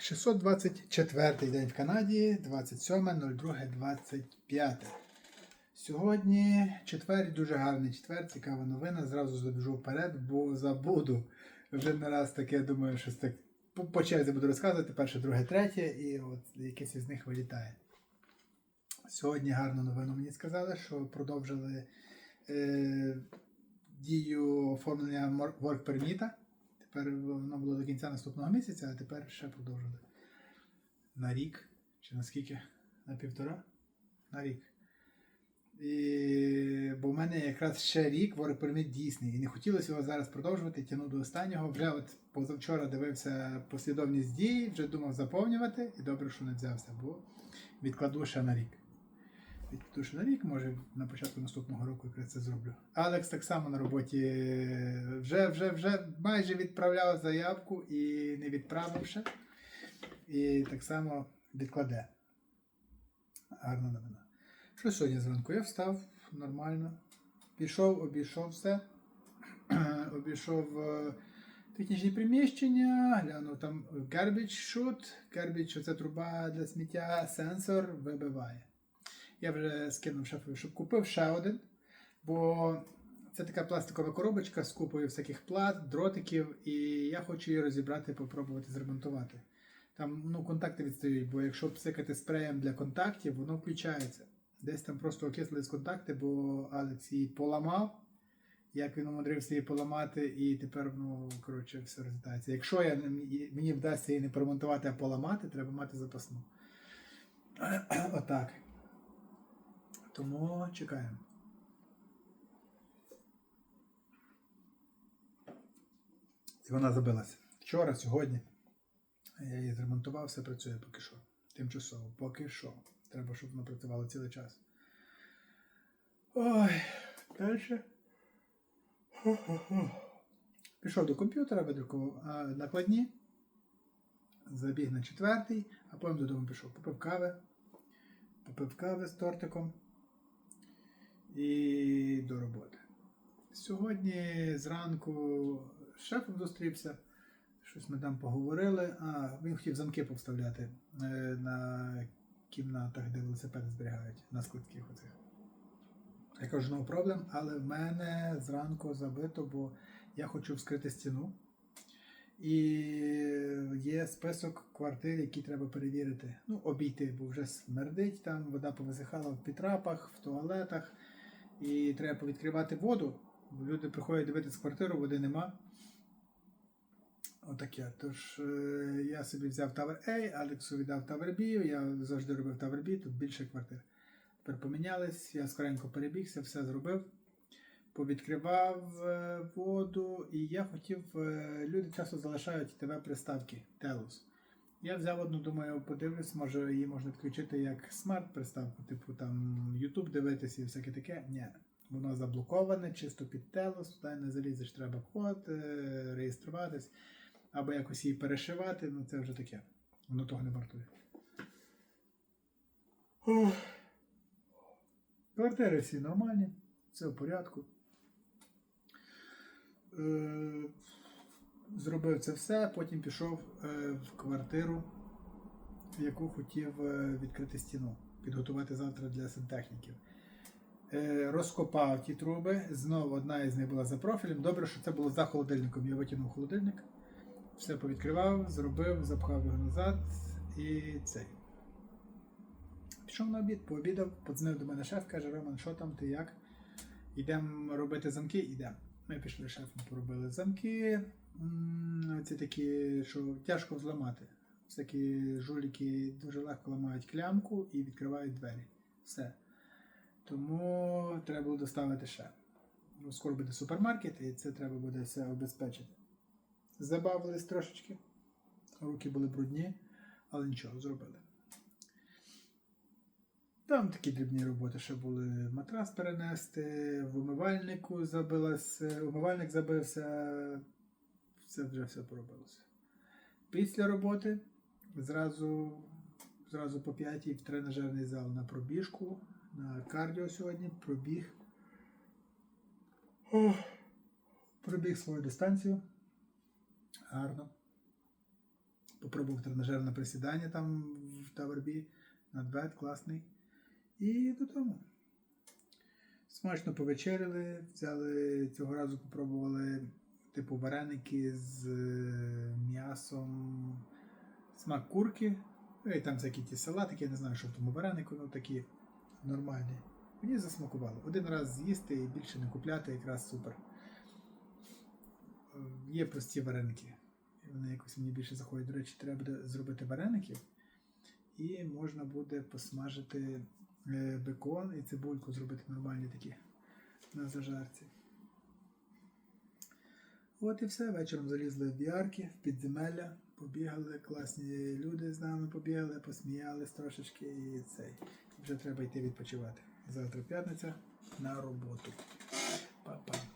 624 день в Канаді, 27.02.25. Сьогодні четвер, дуже гарний четвер, цікава новина. Зразу забіжу вперед, бо забуду. Вже не раз таке, думаю, щось так по, черзі буду розказувати. Перше, друге, третє, і от якесь із них вилітає. Сьогодні гарну новину мені сказали, що продовжили е, дію оформлення work permit. Тепер воно було до кінця наступного місяця, а тепер ще продовжили. На рік. Чи на скільки? На півтора? На рік. І... Бо в мене якраз ще рік permit дійсний. І не хотілося його зараз продовжувати, тягнув до останнього. Вже от позавчора дивився послідовність дій, вже думав заповнювати, і добре, що не взявся, бо відкладу ще на рік. Ще на рік, може на початку наступного року якраз це зроблю. Алекс так само на роботі е, вже, вже, вже майже відправляв заявку і не відправив ще. І так само відкладе. Гарна новина. Що сьогодні зранку? Я встав нормально. Пішов, обійшов все. обійшов е, технічні приміщення, глянув там garbage chute. Garbage це труба для сміття, сенсор вибиває. Я вже скинув шефові, щоб купив ще один, бо це така пластикова коробочка з купою всяких плат, дротиків, і я хочу її розібрати, попробувати зремонтувати. Там ну, контакти відстають, бо якщо псикати спреєм для контактів, воно включається. Десь там просто окислились контакти, бо Алекс її поламав. Як він умудрився її поламати, і тепер, ну, коротше, все розлітається. Якщо я, мені вдасться її не поремонтувати, а поламати, треба мати запасну. Отак. Тому чекаємо. І вона забилася. Вчора, сьогодні. Я її зремонтував, все працює поки що. Тимчасово, поки що. Треба, щоб воно працювало цілий час. Ой, далі. Пішов до комп'ютера, видрукував накладні, забіг на четвертий, а потім додому пішов. Попив кави, попив кави з тортиком і до роботи. Сьогодні зранку з шефом зустрівся. Щось ми там поговорили. А, він хотів замки повставляти е, на кімнатах, де велосипеди зберігають, на складських оцих. Я кажу, no problem, але в мене зранку забито, бо я хочу вскрити стіну. І є список квартир, які треба перевірити. Ну, обійти, бо вже смердить там, вода повисихала в підрапах, в туалетах. І треба повідкривати воду. Люди приходять дивитися квартиру, води нема. Отаке. Тож е, я собі взяв Tower A, Алексу віддав Tower B, я завжди робив Tower B, тут більше квартир. Тепер помінялись, я скоренько перебігся, все зробив. Повідкривав е, воду, і я хотів. е, Люди часто залишають ТВ-приставки Telus. Я взяв одну, думаю, подивлюсь, може її можна підключити як смарт-приставку, типу там YouTube дивитися і всяке таке. Ні. Воно заблоковане, чисто під Telus, туди не залізеш, треба код, е, реєструватись, або якось її перешивати, ну це вже таке. Воно того не вартує. Квартири всі нормальні, все в порядку. Е, Зробив це все, потім пішов е, в квартиру, яку хотів е, відкрити стіну, підготувати завтра для сантехніків. Е, Розкопав ті труби. Знову одна із них була за профілем. Добре, що це було за холодильником. Я витягнув холодильник, все повідкривав, зробив, запхав його назад і цей. Пішов на обід, пообідав, подзвонив до мене шеф, каже, Роман, що там, ти як? Йдемо робити замки, йдемо. Ми пішли шефом, поробили замки. Ці такі, що тяжко зламати. Всякі жуліки дуже легко ламають клямку і відкривають двері. Все. Тому треба було доставити ще. Скоро буде супермаркет, і це треба буде все обезпечити. Забавились трошечки. Руки були брудні, але нічого, зробили. Там такі дрібні роботи ще були матрас перенести, в умивальнику забилась, умивальник забився, все вже все поробилося. Після роботи зразу, зразу по п'ятій в тренажерний зал на пробіжку, на кардіо сьогодні, пробіг. Пробіг свою дистанцію. Гарно. Попробував тренажерне присідання там в Тавербі. Надбет класний. І додому. Смачно повечеряли, взяли цього разу попробували типу вареники з е, м'ясом, смак курки. Ну, І там всякі ті салатики, я не знаю, що в тому варенику, ну такі нормальні. Мені засмакувало. Один раз з'їсти і більше не купляти, якраз супер. Е, Є прості вареники. Вони якось мені більше заходять. До речі, треба буде зробити вареники. І можна буде посмажити е, бекон і цибульку зробити нормальні такі на зажарці. От і все. Вечором залізли в ярки, в підземелля, побігали, класні люди з нами побігали, посміялись трошечки і цей. Вже треба йти відпочивати. Завтра п'ятниця на роботу. Па-па.